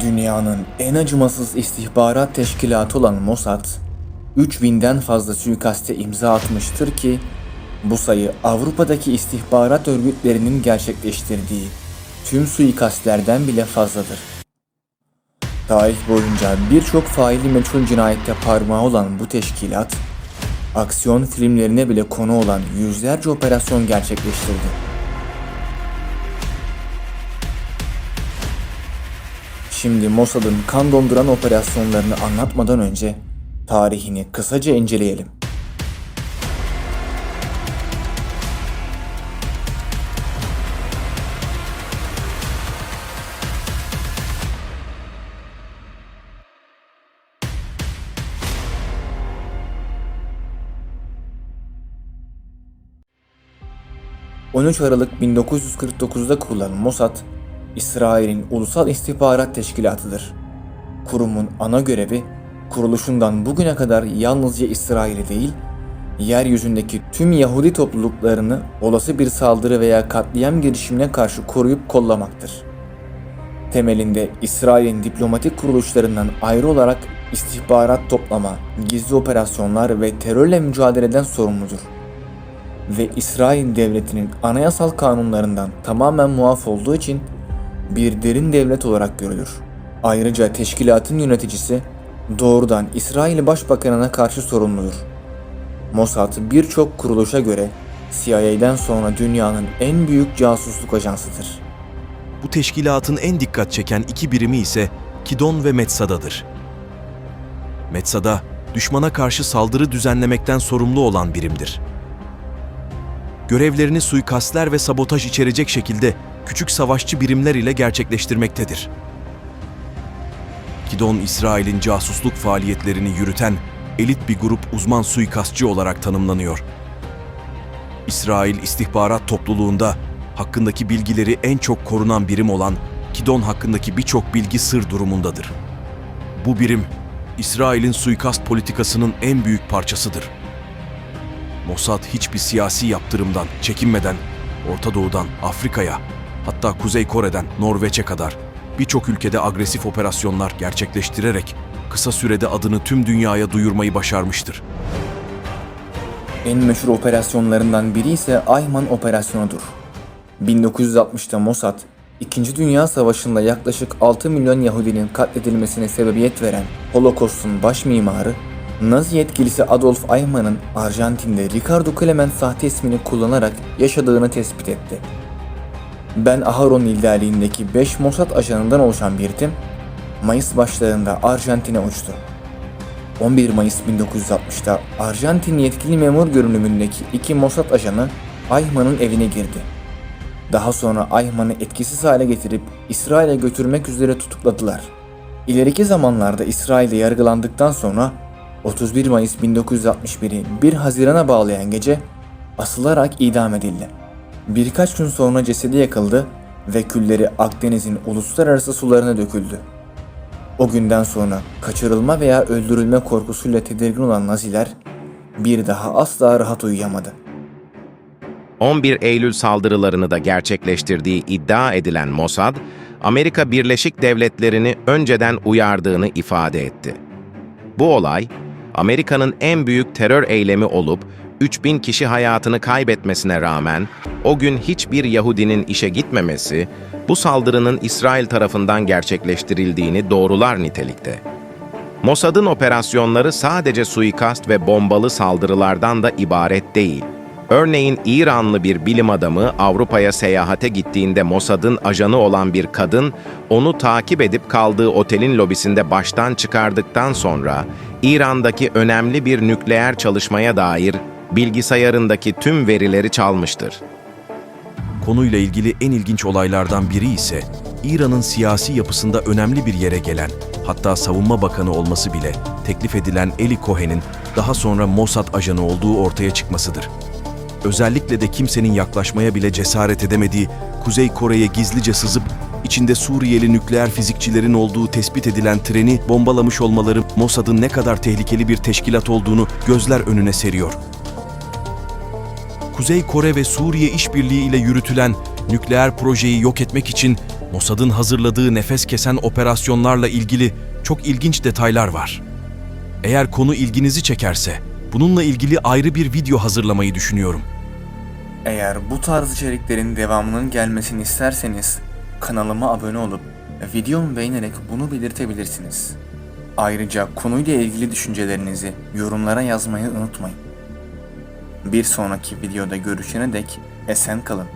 Dünyanın en acımasız istihbarat teşkilatı olan Mossad, 3000'den fazla suikaste imza atmıştır ki bu sayı Avrupa'daki istihbarat örgütlerinin gerçekleştirdiği tüm suikastlerden bile fazladır. Tarih boyunca birçok faili meçhul cinayette parmağı olan bu teşkilat, aksiyon filmlerine bile konu olan yüzlerce operasyon gerçekleştirdi. Şimdi Mossad'ın kan donduran operasyonlarını anlatmadan önce tarihini kısaca inceleyelim. ...13 Aralık 1949'da kurulan Mossad, İsrail'in ulusal istihbarat teşkilatıdır. Kurumun ana görevi, kuruluşundan bugüne kadar yalnızca İsrail'i değil, yeryüzündeki tüm Yahudi topluluklarını olası bir saldırı veya katliam girişimine karşı koruyup kollamaktır. Temelinde İsrail'in diplomatik kuruluşlarından ayrı olarak istihbarat toplama, gizli operasyonlar ve terörle mücadeleden sorumludur. Ve İsrail devletinin anayasal kanunlarından tamamen muaf olduğu için bir derin devlet olarak görülür. Ayrıca teşkilatın yöneticisi doğrudan İsrail Başbakanına karşı sorumludur. Mossad birçok kuruluşa göre CIA'den sonra dünyanın en büyük casusluk ajansıdır. Bu teşkilatın en dikkat çeken iki birimi ise Kidon ve Metsada'dır. Metsada, düşmana karşı saldırı düzenlemekten sorumlu olan birimdir. Görevlerini suikastler ve sabotaj içerecek şekilde küçük savaşçı birimler ile gerçekleştirmektedir. Kidon, İsrail'in casusluk faaliyetlerini yürüten elit bir grup uzman suikastçı olarak tanımlanıyor. İsrail istihbarat topluluğunda hakkındaki bilgileri en çok korunan birim olan Kidon hakkındaki birçok bilgi sır durumundadır. Bu birim, İsrail'in suikast politikasının en büyük parçasıdır. Mossad hiçbir siyasi yaptırımdan çekinmeden Orta Doğu'dan Afrika'ya, hatta Kuzey Kore'den Norveç'e kadar birçok ülkede agresif operasyonlar gerçekleştirerek kısa sürede adını tüm dünyaya duyurmayı başarmıştır. En meşhur operasyonlarından biri ise Ayman Operasyonu'dur. 1960'ta Mossad, İkinci Dünya Savaşı'nda yaklaşık 6 milyon Yahudinin katledilmesine sebebiyet veren Holocaust'un baş mimarı, Nazi yetkilisi Adolf Eichmann'ın Arjantin'de Ricardo Clement sahte ismini kullanarak yaşadığını tespit etti. Ben Aharon liderliğindeki 5 Mossad ajanından oluşan bir tim, Mayıs başlarında Arjantin'e uçtu. 11 Mayıs 1960'ta Arjantin yetkili memur görünümündeki iki Mossad ajanı Ayman'ın evine girdi. Daha sonra Ayman'ı etkisiz hale getirip İsrail'e götürmek üzere tutukladılar. İleriki zamanlarda İsrail'de yargılandıktan sonra 31 Mayıs 1961'i 1 Haziran'a bağlayan gece asılarak idam edildi. Birkaç gün sonra cesedi yakıldı ve külleri Akdeniz'in uluslararası sularına döküldü. O günden sonra kaçırılma veya öldürülme korkusuyla tedirgin olan Naziler bir daha asla rahat uyuyamadı. 11 Eylül saldırılarını da gerçekleştirdiği iddia edilen Mossad, Amerika Birleşik Devletleri'ni önceden uyardığını ifade etti. Bu olay, Amerika'nın en büyük terör eylemi olup 3000 kişi hayatını kaybetmesine rağmen o gün hiçbir Yahudinin işe gitmemesi, bu saldırının İsrail tarafından gerçekleştirildiğini doğrular nitelikte. Mossad'ın operasyonları sadece suikast ve bombalı saldırılardan da ibaret değil. Örneğin İranlı bir bilim adamı Avrupa'ya seyahate gittiğinde Mossad'ın ajanı olan bir kadın, onu takip edip kaldığı otelin lobisinde baştan çıkardıktan sonra İran'daki önemli bir nükleer çalışmaya dair bilgisayarındaki tüm verileri çalmıştır. Konuyla ilgili en ilginç olaylardan biri ise İran'ın siyasi yapısında önemli bir yere gelen, hatta savunma bakanı olması bile teklif edilen Eli Cohen'in daha sonra Mossad ajanı olduğu ortaya çıkmasıdır. Özellikle de kimsenin yaklaşmaya bile cesaret edemediği Kuzey Kore'ye gizlice sızıp içinde Suriyeli nükleer fizikçilerin olduğu tespit edilen treni bombalamış olmaları Mossad'ın ne kadar tehlikeli bir teşkilat olduğunu gözler önüne seriyor. Kuzey Kore ve Suriye işbirliği ile yürütülen nükleer projeyi yok etmek için Mossad'ın hazırladığı nefes kesen operasyonlarla ilgili çok ilginç detaylar var. Eğer konu ilginizi çekerse, bununla ilgili ayrı bir video hazırlamayı düşünüyorum. Eğer bu tarz içeriklerin devamının gelmesini isterseniz kanalıma abone olup videomu beğenerek bunu belirtebilirsiniz. Ayrıca konuyla ilgili düşüncelerinizi yorumlara yazmayı unutmayın. Bir sonraki videoda görüşene dek esen kalın.